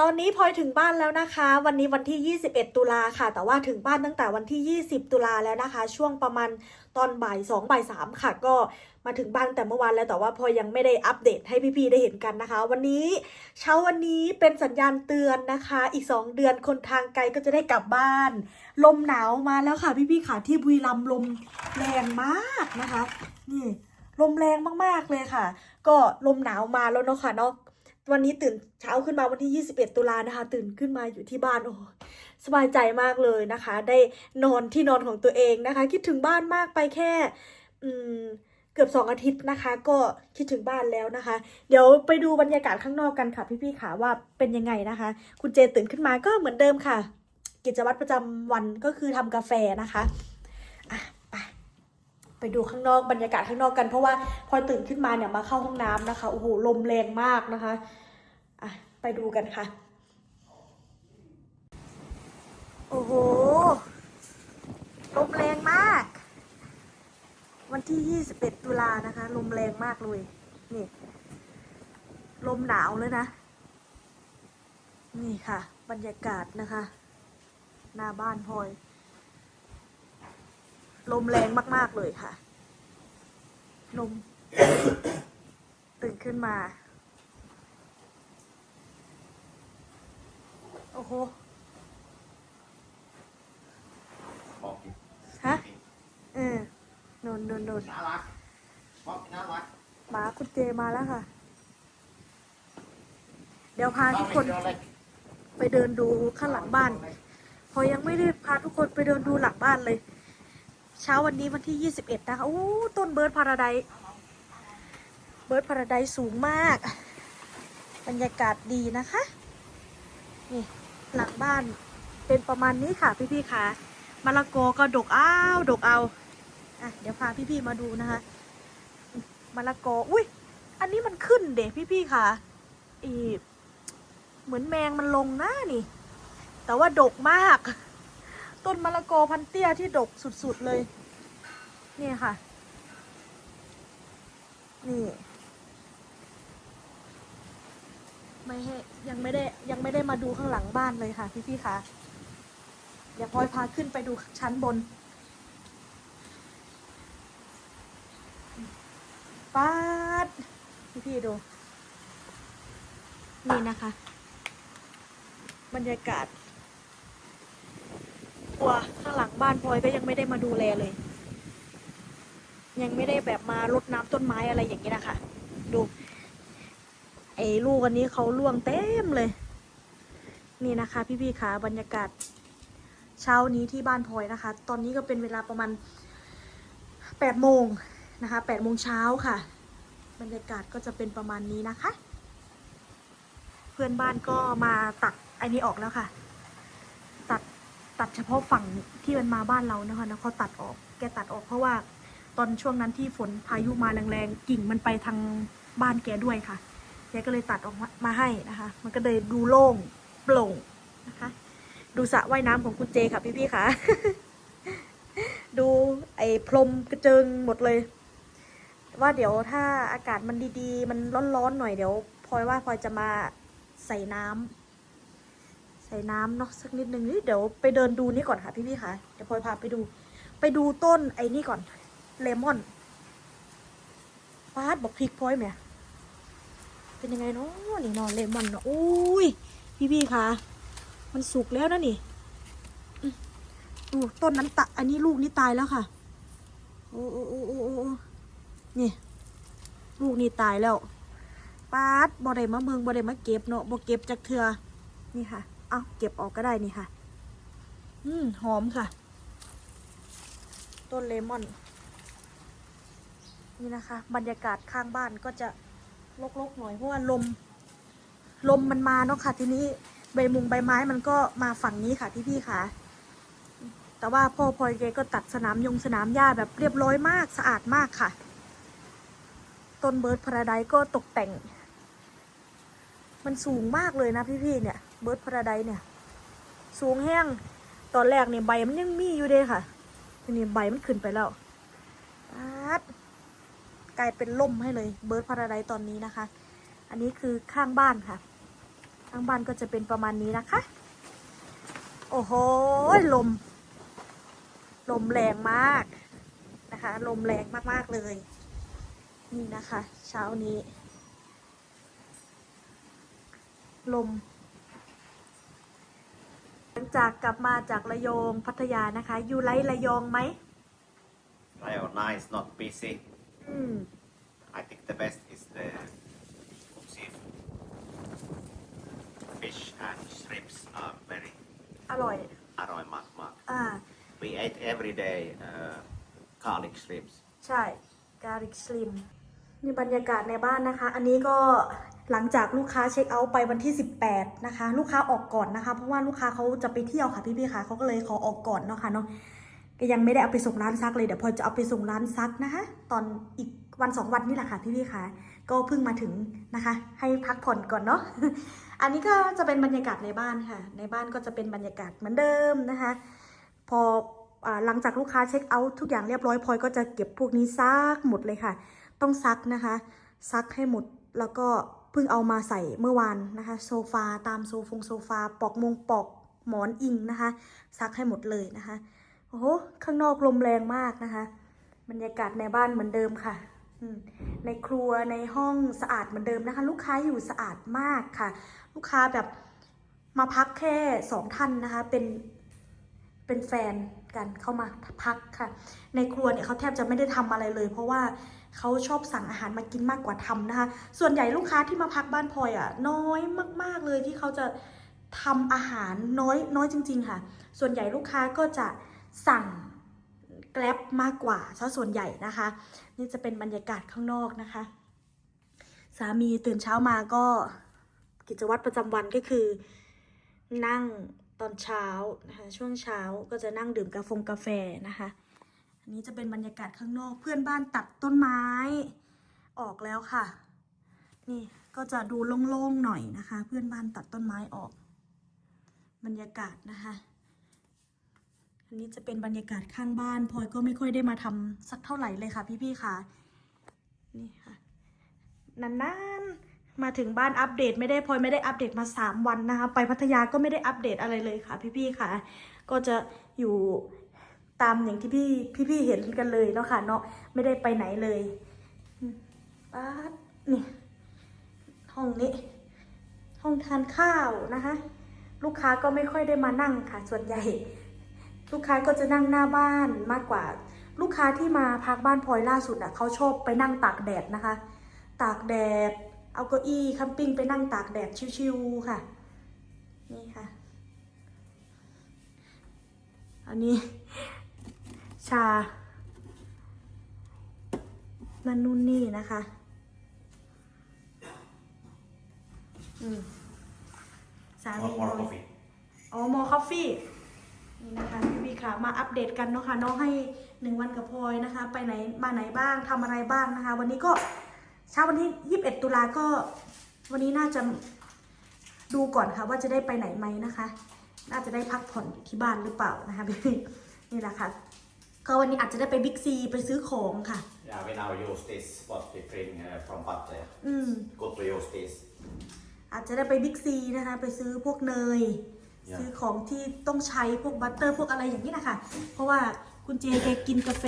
ตอนนี้พลอยถึงบ้านแล้วนะคะ วันนี้วันที่ 21 ตุลาค่ะ แต่ว่าถึงบ้านตั้งแต่วันที่ 20 ตุลาแล้วนะคะ ช่วงประมาณตอนบ่าย2บ่าย3ค่ะ ก็มาถึงบ้านแต่เมื่อวานแล้วแต่ว่าพลอยยังไม่ได้อัปเดตให้พี่ๆได้เห็นกันนะคะ วันนี้เช้าวันนี้เป็นสัญญาณเตือนนะคะ อีก 2 เดือนคนทางไกลก็จะได้กลับบ้าน ลมหนาวมาแล้วค่ะพี่ๆค่ะที่บุรีรัมย์ลมแรงมากนะคะนี่ลมแรงมากๆเลยค่ะ ก็ลมหนาวมาแล้วเนาะค่ะเนาะ วันนี้ตื่นเช้าขึ้นมาวันที่ 21 ตุลานะคะ ตื่นขึ้นมาอยู่ที่บ้านโอ้สบายใจมากเลยนะคะ ได้นอนที่นอนของตัวเองนะคะ คิดถึงบ้านมากไปแค่ อืมเกือบสองอาทิตย์นะคะ ก็คิดถึงบ้านแล้วนะคะ เดี๋ยวไปดูบรรยากาศข้างนอกกันค่ะ พี่ๆค่ะว่าเป็นยังไงนะคะ คุณเจตื่นขึ้นมาก็เหมือนเดิมค่ะ กิจวัตรประจำวันก็คือทำกาแฟนะคะอะไปไปดูข้างนอกบรรยากาศข้างนอกกันเพราะว่าพอตื่นขึ้นมาเนี่ยมาเข้าห้องน้ำนะคะโอ้โหลมแรงมากนะคะ ไปดูกันค่ะ โอ้โห ลมแรงมาก วันที่ 21 ตุลานะคะ ลมแรงมากเลย นี่ ลมหนาวเลยนะ นี่ค่ะ บรรยากาศนะคะ หน้าบ้านพลอย ลมแรงมาก ๆ เลยค่ะ ลม ตื่นขึ้นมา โอ้โหบอกอีกฮะ เออโนนโนนโนนน่ารักบอกน่ารักหมาคุณเจมาแล้วค่ะ เดี๋ยวพาทุกคนเดียวเลยไปเดินดูข้างหลังบ้าน พอยังไม่ได้พาทุกคนไปเดินดูหลังบ้านเลย เช้าวันนี้วันที่ 21 นะคะโอ้ต้นเบิร์ดพาราไดซ์เบิร์ดพาราไดซ์สูงมาก บรรยากาศดีนะคะ นี่ หลังบ้านเป็นประมาณนี้ค่ะพี่ๆค่ะมะละกอก็ดกอ้าวดกเอาอะเดี๋ยวพาพี่ๆมาดูนะคะมะละกออุ้ยอันนี้มันขึ้นเด็พี่ๆค่ะอีเหมือนแมงมันลงหน้านี่ แต่ว่าดกมาก ต้นมะละกอพันเตี้ยที่ดกสุดๆเลย นี่ค่ะ นี่ ไม่ให้ยังไม่ได้ยังไม่ได้มาดูข้างหลังบ้านเลยค่ะ พี่ๆค่คะเดี๋ยวพลอยพาขึ้นไปดูชั้นบนป๊าดพี่พี่ดู นี่นะคะ บรรยากาศตัวข้างหลังบ้านพลอยก็ยังไม่ได้มาดูแลเลย ยังไม่ได้แบบมารดน้ำต้นไม้อะไรอย่างนี้นะคะ ดู ไอ้ลูกอันนี้เขาล่วงเต็มเลย นี่นะคะ พี่ๆคะบรรยากาศ เช้านี้ที่บ้านพลอยนะคะ ตอนนี้ก็เป็นเวลาประมาณแปดโมงนะคะแปดโมงเช้าค่ะ บรรยากาศก็จะเป็นประมาณนี้นะคะ เพื่อนบ้านก็มาตัดไอ้นี้ออกแล้วค่ะ ตัดตัดเฉพาะฝั่งที่มันมาบ้านเรานะคะแล้วเขาตัดออกแกตัดออกเพราะว่าตอนช่วงนั้นที่ฝนพายุมาแรงๆกิ่งมันไปทางบ้านแกด้วยค่ะ แกก็เลยตัดออกมาให้นะคะ มันก็เลยดูโล่งโปร่งนะคะ ดูสระว่ายน้ำของคุณเจค่ะพี่ๆค่ะ ดูไอ้พรมกระเจิงหมดเลย ว่าเดี๋ยวถ้าอากาศมันดีๆ มันร้อนๆหน่อยเดี๋ยวพลอยว่าพลอยจะมาใส่น้ำใส่น้ำเนาะสักนิดนึงนี่เดี๋ยวไปเดินดูนี่ก่อนค่ะพี่ๆค่ะเดี๋ยวพลอยพาไปดู ไปดูต้นไอ้นี่ก่อนเลมอนฟาดบอกพริกพลอยไหม เป็นยังไงเนาะนี่นอนเลมอนเนาะอุ้ยพี่ๆค่คะมันสุกแล้วนะนี่ดูต้นนั้นตะอันนี้ลูกนี้ตายแล้วค่ะโอ้โอ้โอ้โอ้นี่ ลูกนี่ตายแล้วปาดบ่ได้มาเมืองบ่ได้มาเก็บเนาะบ่เก็บจากเถือนี่ค่ะ เอาเก็บออกก็ได้นี่ค่ะ อืมหอมค่ะ ต้นเลมอน นี่นะคะ บรรยากาศข้างบ้านก็จะ รกๆหน่อยเพราะว่าลม ลมมันมาเนาะค่ะ ทีนี้ใบมุงใบไม้มันก็มาฝั่งนี้ค่ะพี่ๆค่ะ แต่ว่าพ่อพลอยแกก็ตัดสนามยงสนามหญ้าแบบเรียบร้อยมากสะอาดมากค่ะ ต้นเบิร์ดพาราไดก็ตกแต่ง มันสูงมากเลยนะพี่ๆเนี่ย เบิร์ดพาราไดเนี่ย สูงแห้งตอนแรกเนี่ยใบมันยังมีอยู่เด้ค่ะทีนี้ใบมันขึ้นไปแล้วปัด กลายเป็นล่มให้เลยเบิร์ดพาราไดตอนนี้นะคะ อันนี้คือข้างบ้านค่ะ ข้างบ้านก็จะเป็นประมาณนี้นะคะ โอ้โหลม ลมแรงมากนะคะ ลมแรงมากๆเลย นี่นะคะ เช้านี้ ลมหลังจากกลับมาจากระยองพัทยานะคะ อยู่ไรระยองไหม Rayo nice, not busy. อืม I think the best is the seafood. Fish and shrimps are very อร่อย aroy mak mak. อ่า We ate every day uh, garlic shrimps. ใช่การิกสลิมนี่บรรยากาศในบ้านนะคะ อันนี้ก็หลังจากลูกค้าเช็คเอาท์ไปวันที่ 18 นะคะ ลูกค้าออกก่อนนะคะ เพราะว่าลูกค้าเขาจะไปเที่ยวค่ะพี่ๆค่ะเขาก็เลยขอออกก่อนเนาะค่ะเนาะ ก็ยังไม่ได้เอาไปส่งร้านซักเลยเดี๋ยวพอจะเอาไปส่งร้านซักนะคะ ตอนอีกวันสองวันนี่แหละค่ะพี่ๆค่ะก็เพิ่งมาถึงนะคะ ให้พักผ่อนก่อนเนาะอันนี้ก็จะเป็นบรรยากาศในบ้านค่ะ ในบ้านก็จะเป็นบรรยากาศเหมือนเดิมนะคะ พอหลังจากลูกค้าเช็คเอาท์ทุกอย่างเรียบร้อยพลอยก็จะเก็บพวกนี้ซักหมดเลยค่ะ ต้องซักนะคะ ซักให้หมดแล้วก็เพิ่งเอามาใส่เมื่อวานนะคะ โซฟาตามโซฟงโซฟาปอกมงปอกหมอนอิงนะคะ ซักให้หมดเลยนะคะ โอ้โหข้างนอกลมแรงมากนะคะ บรรยากาศในบ้านเหมือนเดิมค่ะในครัวในห้องสะอาดเหมือนเดิมนะคะ ลูกค้าอยู่สะอาดมากค่ะ ลูกค้าแบบมาพักแค่สองท่านนะคะ เป็นเป็นแฟนกันเข้ามาพักค่ะ ในครัวเนี่ยเขาแทบจะไม่ได้ทำอะไรเลย เพราะว่าเขาชอบสั่งอาหารมากินมากกว่าทำนะคะ ส่วนใหญ่ลูกค้าที่มาพักบ้านพลอยอะ น้อยมาก ๆเลยที่เขาจะทำอาหารน้อยน้อยจริง ๆ ค่ะ ส่วนใหญ่ลูกค้าก็จะ สั่งแกล็บมากกว่าซะส่วนใหญ่นะคะ นี่จะเป็นบรรยากาศข้างนอกนะคะ สามีตื่นเช้ามาก็กิจวัตรประจำวันก็คือ นั่งตอนเช้านะคะช่วงเช้าก็จะนั่งดื่มกาแฟกาแฟนะคะอันนี้จะเป็นบรรยากาศข้างนอกเพื่อนบ้านตัดต้นไม้ออกแล้วค่ะ นี่ก็จะดูโล่งๆหน่อยนะคะ เพื่อนบ้านตัดต้นไม้ออก บรรยากาศนะคะ นนี้จะเป็นบรรยากาศข้างบ้านพลอยก็ไม่ค่อยได้มาทำสักเท่าไหร่เลยค่ะ พี่ๆค่ะนี่ค่ะนานๆมาถึงบ้านอัปเดตไม่ได้พลอยไม่ได้อัปเดตมาสามวันนะคะไปพัทยาก็ไม่ได้อัปเดตอะไรเลยค่ะ พี่ๆค่ะ ก็จะอยู่ตามอย่างที่พี่พี่ๆเห็นกันเลยเนาะค่ะเนาะไม่ได้ไปไหนเลยป๊าดนี่ห้องนี้ ห้องทานข้าวนะคะ ลูกค้าก็ไม่ค่อยได้มานั่งค่ะ ส่วนใหญ่ ลูกค้าก็จะนั่งหน้าบ้านมากกว่า ลูกค้าที่มาพักบ้านพลอยล่าสุดอะเขาชอบไปนั่งตากแดดนะคะ ตากแดด เอาเก้าอี้แคัมปิ้งไปนั่งตากแดดชิวๆค่ะ นี่ค่ะ อันนี้ชา นั่นนู่นนี่นะคะ อืมสามี More, more coffee. อ๋อมอคอฟฟี่ นี่นะคะพี่บีค่ะมาอัปเดตกันเนาะค่ะน้องให้หนึ่งวันกับพลอยนะคะ ไปไหนมาไหนบ้างทำอะไรบ้างนะคะ วันนี้ก็เช้าวันที่ 21 ตุลาก็ วันนี้น่าจะดูก่อนค่ะว่าจะได้ไปไหนไหมนะคะ น่าจะได้พักผ่อนอยู่ที่บ้านหรือเปล่านะคะพี่นี่แหละค่ะก็วันนี้อาจจะได้ไปบิ๊กซีไปซื้อของค่ะ Yeah, we now use this what we bring uh, from Pattaya. อืม Good to use this. อาจจะได้ไปบิ๊กซีนะคะ ไปซื้อพวกเนย Yeah. ซื้อของที่ต้องใช้พวกบัตเตอร์พวกอะไรอย่างนี้นะคะ เพราะว่าคุณเจแกกินกาแฟ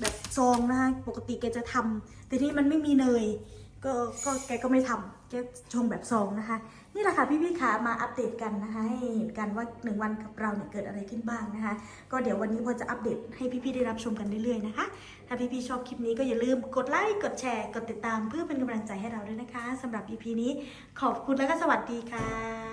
แบบซองนะคะปกติแกจะทำแต่ที่มันไม่มีเนยก็ก็แกก็ไม่ทำแกชงแบบซองนะคะ นี่แหละค่ะพี่ๆขามาอัปเดตกันนะคะ ให้เห็นกันว่าหนึ่งวันกับเราเนี่ยเกิดอะไรขึ้นบ้างนะคะ ก็เดี๋ยววันนี้พอจะอัปเดตให้พี่ๆได้รับชมกันเรื่อยๆนะคะ ถ้าพี่ๆชอบคลิปนี้ก็อย่าลืมกดไลค์กดแชร์กดติดตามเพื่อเป็นกำลังใจให้เราด้วยนะคะสำหรับ EP นี้ขอบคุณและก็สวัสดีค่ะ